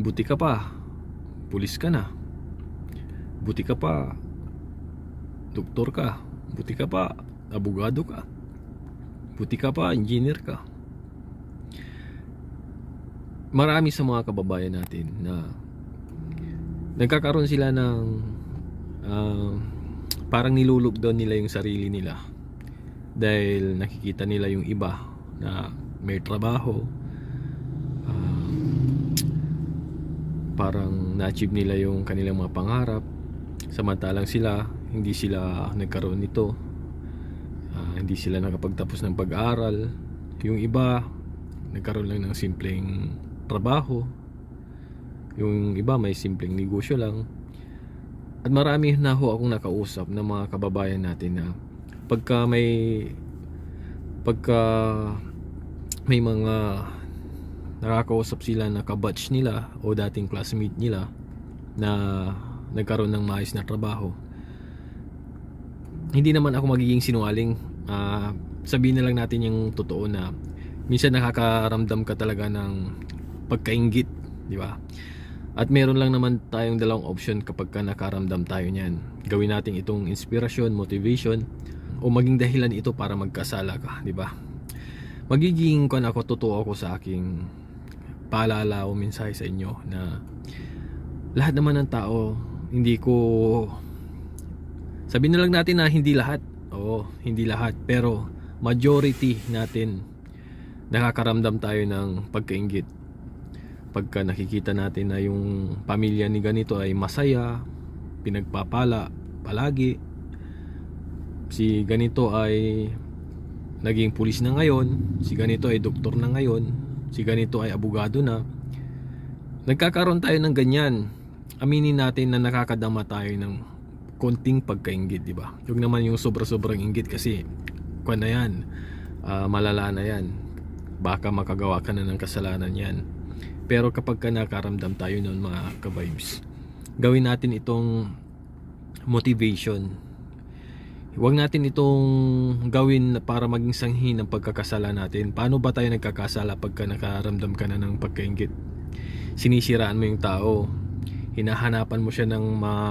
Buti ka pa, pulis ka na. Buti ka pa, doktor ka. Buti ka pa, abogado ka. Buti ka pa, engineer ka. Marami sa mga kababayan natin na nagkakaroon sila ng ah, parang nilulugdan nila yung sarili nila dahil nakikita nila yung iba na may trabaho parang na-achieve nila yung kanilang mga pangarap. Samantalang sila hindi sila nagkaroon nito. Ah, hindi sila nakapagtapos ng pag-aaral. Yung iba nagkaroon lang ng simpleng trabaho. Yung iba may simpleng negosyo lang. At marami na ho akong nakausap ng mga kababayan natin na pagka may pagka may mga nakakausap sila na kabatch nila o dating classmate nila na nagkaroon ng maayos na trabaho hindi naman ako magiging sinungaling Ah, sabihin na lang natin yung totoo na minsan nakakaramdam ka talaga ng pagkaingit di ba at meron lang naman tayong dalawang option kapag ka nakaramdam tayo niyan. Gawin natin itong inspirasyon, motivation o maging dahilan ito para magkasala ka, di ba? Magiging kon ako totoo ako sa aking paalala o mensahe sa inyo na lahat naman ng tao hindi ko sabihin na lang natin na hindi lahat. Oo, hindi lahat. Pero majority natin nakakaramdam tayo ng pagkaingit. Pagka nakikita natin na yung pamilya ni ganito ay masaya, pinagpapala palagi, si ganito ay naging pulis na ngayon, si ganito ay doktor na ngayon, si ganito ay abogado na. Nagkakaroon tayo ng ganyan. Aminin natin na nakakadama tayo ng konting pagkaingit, di ba? Huwag naman yung sobra-sobrang inggit kasi kwan na yan, ah, malala na yan. Baka makagawa ka na ng kasalanan yan. Pero kapag ka nakaramdam tayo noon mga ka-vibes, gawin natin itong motivation. Huwag natin itong gawin para maging sanhi ng pagkakasala natin. Paano ba tayo nagkakasala pagka nakaramdam ka na ng pagkaingit? Sinisiraan mo yung tao. Hinahanapan mo siya ng mga,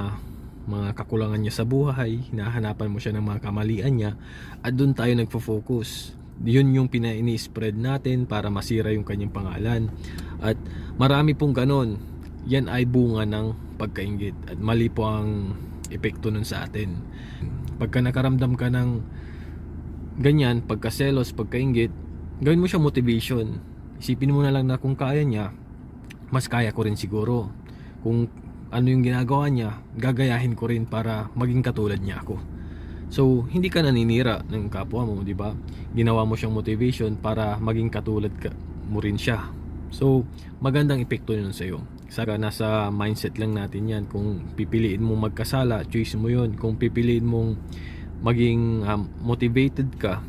mga kakulangan niya sa buhay. Hinahanapan mo siya ng mga kamalian niya. At doon tayo nagfo-focus yun yung pina-ini-spread natin para masira yung kanyang pangalan at marami pong ganon yan ay bunga ng pagkaingit at mali po ang epekto nun sa atin pagka nakaramdam ka ng ganyan pagkaselos, pagkaingit gawin mo siya motivation isipin mo na lang na kung kaya niya mas kaya ko rin siguro kung ano yung ginagawa niya gagayahin ko rin para maging katulad niya ako So, hindi ka naninira ng kapwa mo, di ba? Ginawa mo siyang motivation para maging katulad ka, mo rin siya. So, magandang epekto yun sa iyo. Saka nasa mindset lang natin yan. Kung pipiliin mong magkasala, choice mo yun. Kung pipiliin mong maging um, motivated ka,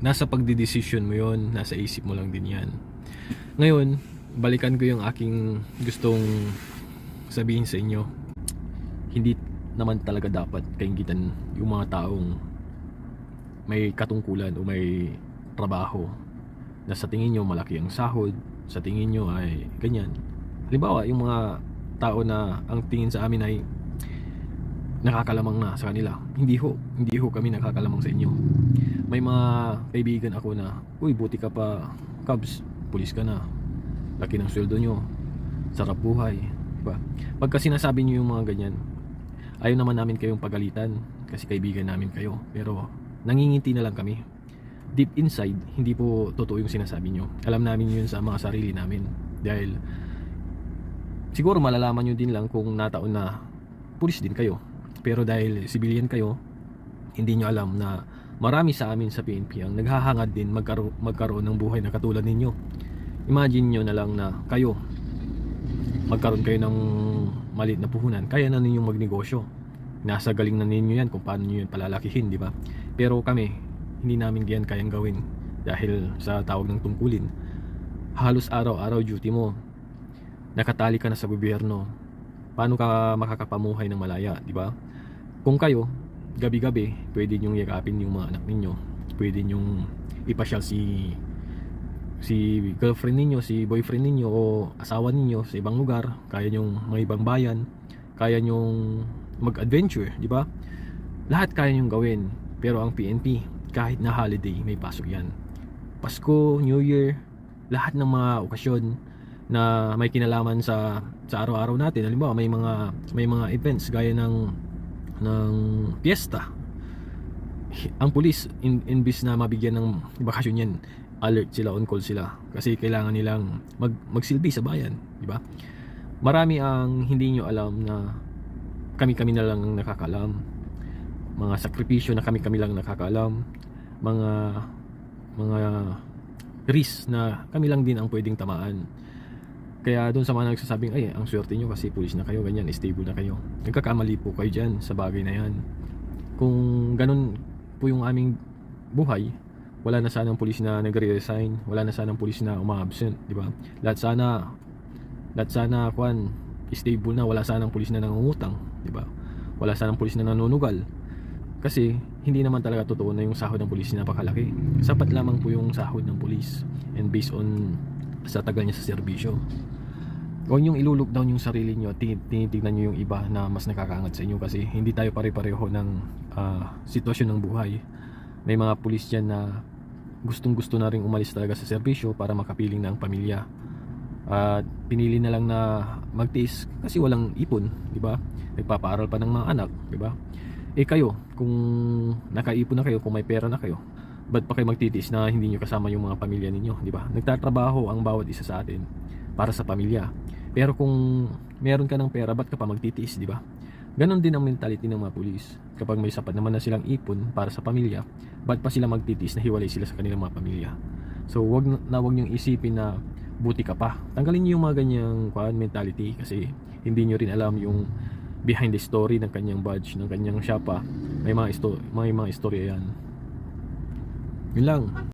nasa pagdidesisyon mo yun. Nasa isip mo lang din yan. Ngayon, balikan ko yung aking gustong sabihin sa inyo. Hindi naman talaga dapat kaingitan yung mga taong may katungkulan o may trabaho na sa tingin nyo malaki ang sahod, sa tingin nyo ay ganyan. Halimbawa, yung mga tao na ang tingin sa amin ay nakakalamang na sa kanila. Hindi ho, hindi ho kami nakakalamang sa inyo. May mga kaibigan ako na, uy, buti ka pa, Cubs, pulis ka na. Laki ng sweldo nyo. Sarap buhay. Diba? Pagka sinasabi nyo yung mga ganyan, ayaw naman namin kayong pagalitan kasi kaibigan namin kayo pero nanginginti na lang kami deep inside hindi po totoo yung sinasabi nyo alam namin yun sa mga sarili namin dahil siguro malalaman nyo din lang kung nataon na pulis din kayo pero dahil civilian kayo hindi nyo alam na marami sa amin sa PNP ang naghahangad din magkaro- magkaroon ng buhay na katulad ninyo imagine nyo na lang na kayo magkaroon kayo ng maliit na puhunan, kaya na ninyong magnegosyo. Nasa galing na ninyo yan kung paano nyo yan palalakihin, di ba? Pero kami, hindi namin yan kayang gawin dahil sa tawag ng tungkulin. Halos araw-araw duty mo. Nakatali ka na sa gobyerno. Paano ka makakapamuhay ng malaya, di ba? Kung kayo, gabi-gabi, pwede nyong yakapin yung mga anak ninyo. Pwede nyong ipasyal si si girlfriend ninyo, si boyfriend ninyo o asawa ninyo sa ibang lugar, kaya nyong mga ibang bayan, kaya nyong mag-adventure, di ba? Lahat kaya nyong gawin. Pero ang PNP, kahit na holiday, may pasok yan. Pasko, New Year, lahat ng mga okasyon na may kinalaman sa sa araw-araw natin. Halimbawa, may mga may mga events gaya ng ng piyesta. Ang pulis in, imbis na mabigyan ng bakasyon yan, alert sila, on call sila kasi kailangan nilang mag, magsilbi sa bayan, di ba? Marami ang hindi nyo alam na kami-kami na lang ang nakakalam. Mga sakripisyo na kami-kami lang nakakalam. Mga mga risk na kami lang din ang pwedeng tamaan. Kaya doon sa mga nagsasabing, ay, ang swerte nyo kasi pulis na kayo, ganyan, stable na kayo. Nagkakamali po kayo dyan sa bagay na yan. Kung ganun po yung aming buhay, wala na sanang pulis na nagre-resign, wala na sanang pulis na uma-absent, di ba? Lahat sana, lahat sana, kwan, stable na, wala sanang pulis na nangungutang, di ba? Wala sanang pulis na nanunugal. Kasi, hindi naman talaga totoo na yung sahod ng pulis napakalaki. Sapat lamang po yung sahod ng pulis and based on sa tagal niya sa serbisyo. Huwag niyong ilulok down yung sarili niyo at tin- tinitignan niyo yung iba na mas nakakaangat sa inyo kasi hindi tayo pare-pareho ng ah, sitwasyon ng buhay. May mga pulis dyan na gustong gusto na rin umalis talaga sa serbisyo para makapiling ng pamilya. At pinili na lang na magtiis kasi walang ipon, di ba? Nagpapaaral pa ng mga anak, di ba? Eh kayo, kung nakaipon na kayo, kung may pera na kayo, ba't pa kayo magtitiis na hindi nyo kasama yung mga pamilya ninyo, di ba? Nagtatrabaho ang bawat isa sa atin para sa pamilya. Pero kung meron ka ng pera, ba't ka pa magtitiis, di ba? Ganon din ang mentality ng mga pulis. Kapag may sapat naman na silang ipon para sa pamilya, ba't pa sila magtitiis na hiwalay sila sa kanilang mga pamilya? So, wag na wag niyong isipin na buti ka pa. Tanggalin niyo yung mga ganyang kwan mentality kasi hindi niyo rin alam yung behind the story ng kanyang badge, ng kanyang shapa. May mga isto may mga istorya yan. Yun lang.